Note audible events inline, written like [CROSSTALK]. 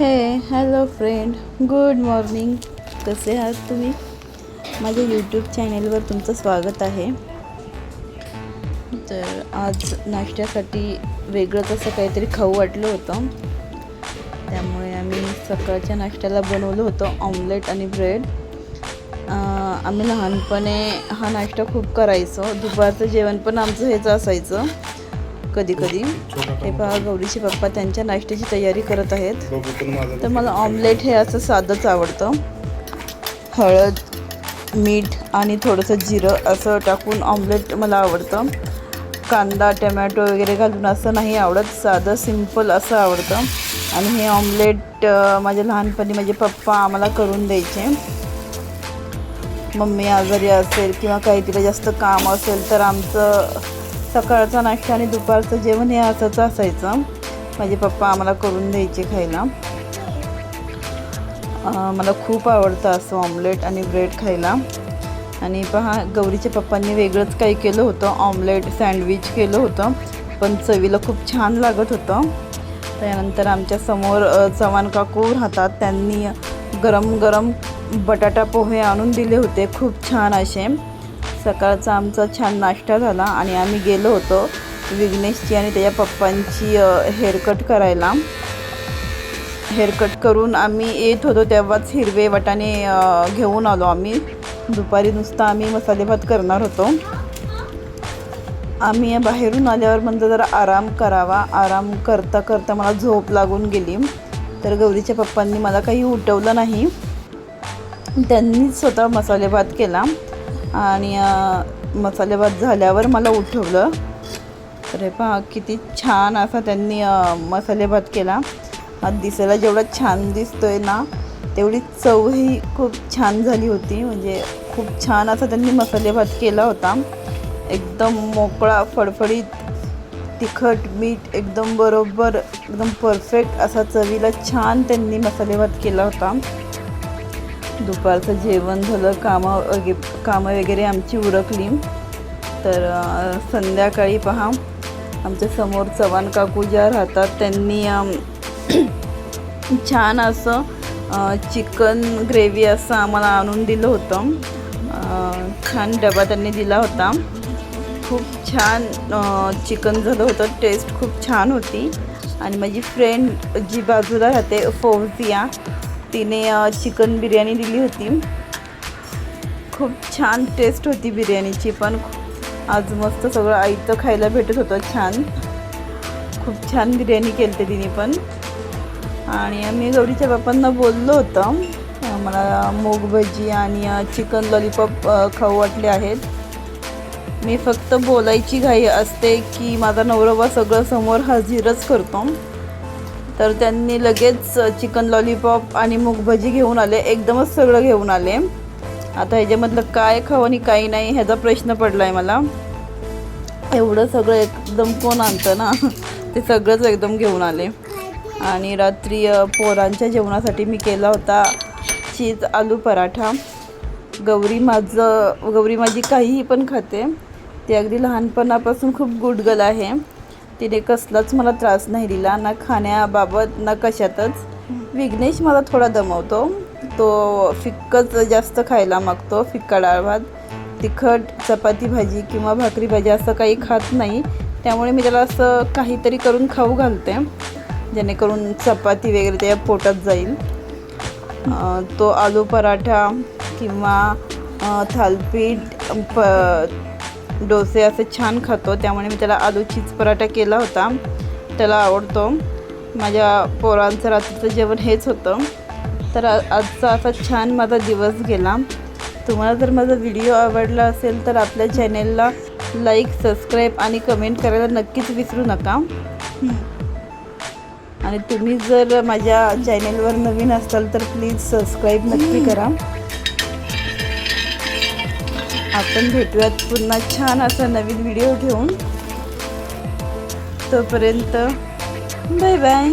हे hello friend good morning कसे आहात तुम्ही? माझ्या यूट्यूब चॅनेलवर तुमचं स्वागत आहे. तर आज नाश्त्यासाठी वेगळंच असं काहीतरी खाऊ वाटलं होतं. त्यामुळे आम्ही सकाळच्या नाश्त्याला बनवलं होतं ऑमलेट आणि ब्रेड आम्ही लहानपणे हा नाश्ता खूप करायचो. दुपारचं जेवण पण आमचं हेच असायचं. कधी कधी हे पहा गौरीचे पप्पा त्यांच्या नाश्त्याची तयारी करत आहेत. तर मला ऑमलेट हे असं साधंच आवडतं. हळद मीठ आणि थोडंसं जिरं असं टाकून ऑमलेट मला आवडतं. कांदा टमॅटो वगैरे घालून असं नाही आवडत साधं सिंपल असं आवडतं. आणि हे ऑमलेट माझ्या लहानपणी माझे पप्पा आम्हाला करून द्यायचे. मम्मी आजारी असेल किंवा काही तिला जास्त काम असेल तर आमचं सकाळचा नाश्ता आणि दुपारचं जेवण हे असंच असायचं. माझे पप्पा आम्हाला करून द्यायचे खायला. मला खूप आवडतं असं ऑमलेट आणि ब्रेड खायला. आणि पहा गौरीच्या पप्पांनी वेगळंच काही केलं होतं. ऑमलेट सँडविच केलं होतं. पण चवीला खूप छान लागत होतं. त्यानंतर आमच्यासमोर चव्हाण काकू राहतात. त्यांनी गरम गरम बटाटा पोहे आणून दिले होते. खूप छान असे. सकाळचा आमचा छान नाश्ता झाला आणि आम्ही गेलो होतो विघ्नेशची आणि त्याच्या पप्पांची हेअरकट करायला. हेअरकट करून आम्ही येत होतो तेव्हाच हिरवे वटाने घेऊन आलो आम्ही. दुपारी नुसता आम्ही मसाले भात करणार होतो. आम्ही बाहेरून आल्यावर म्हणजे जरा आराम करावा. आराम करता करता मला झोप लागून गेली. तर गौरीच्या पप्पांनी मला काही उठवलं नाही. त्यांनीच स्वतः मसाले भात केला. आणि मसालेभात झाल्यावर मला उठवलं. तर हे पहा किती छान असा त्यांनी मसालेभात केला. हा दिसायला जेवढा छान दिसतोय ना तेवढी चवही खूप छान झाली होती. म्हणजे खूप छान असा त्यांनी मसालेभात केला होता. एकदम मोकळा फडफडीत तिखट मीठ एकदम बरोबर एकदम परफेक्ट असा चवीला छान त्यांनी मसालेभात केला होता. दुपारचं जेवण झालं कामं वगे कामं वगैरे आमची उरकली. तर संध्याकाळी पहा आमच्यासमोर चव्हाण काकू ज्या राहतात त्यांनी [CLEARS THROAT] छान असं चिकन ग्रेव्ही असं आम्हाला आणून दिलं होतं. छान डबा त्यांनी दिला होता. खूप छान चिकन झालं होतं. टेस्ट खूप छान होती. आणि माझी फ्रेंड जी बाजूला राहते फौजिया तिने चिकन बिर्याणी दिली होती. खूप छान टेस्ट होती बिर्याणीची पण आज मस्त सगळं आईचं खायला भेटत होतं छान. खूप छान बिर्याणी केली होती तिने पण. आणि मी गौरीच्या बापांना बोललो होतं मला मूग भजी आणि चिकन लॉलीपॉप खाऊ वाटले आहेत. मी फक्त बोलायची घाई असते की माझा नवरोबा सगळं समोर हजीरच करतो. तर त्यांनी लगेच चिकन लॉलीपॉप आणि मूग भजी घेऊन आले. एकदमच सगळं घेऊन आले. आता ह्याच्यामधलं काय खावं आणि काही नाही ह्याचा प्रश्न पडला आहे मला. एवढं सगळं एकदम कोण आणतं ना? [LAUGHS] ते सगळंच एकदम घेऊन आले. आणि रात्री पोरांच्या जेवणासाठी मी केला होता चीज आलू पराठा. गौरी माझं गौरी माझी काहीही पण खाते. ती अगदी लहानपणापासून खूप गुडगल आहे. तिने कसलाच मला त्रास नाही दिला ना खाण्याबाबत ना कशातच. विघ्नेश मला थोडा दमवतो. तो फिक्कच जास्त खायला मागतो फिक्का डाळ भात तिखट चपाती भाजी किंवा भाकरी भाजी असं काही खात नाही. त्यामुळे मी त्याला असं काहीतरी करून खाऊ घालते जेणेकरून चपाती वगैरे त्याच्या पोटात जाईल. तो आलू पराठा किंवा थालपीठ प डोसे असे छान खातो. त्यामुळे मी त्याला आलू चीज पराठा केला होता. त्याला आवडतो. माझ्या पोरांचं रात्रीचं जेवण हेच होतं. तर आजचा असा छान माझा दिवस गेला. तुम्हाला जर माझा व्हिडिओ आवडला असेल तर आपल्या चॅनेलला लाईक सबस्क्राईब आणि कमेंट करायला नक्कीच विसरू नका. आणि तुम्ही जर माझ्या चॅनेलवर नवीन असाल तर प्लीज सबस्क्राईब नक्की करा. आपण भेटूयात पुन्हा छान असा नवीन व्हिडिओ घेऊन. तोपर्यंत बाय बाय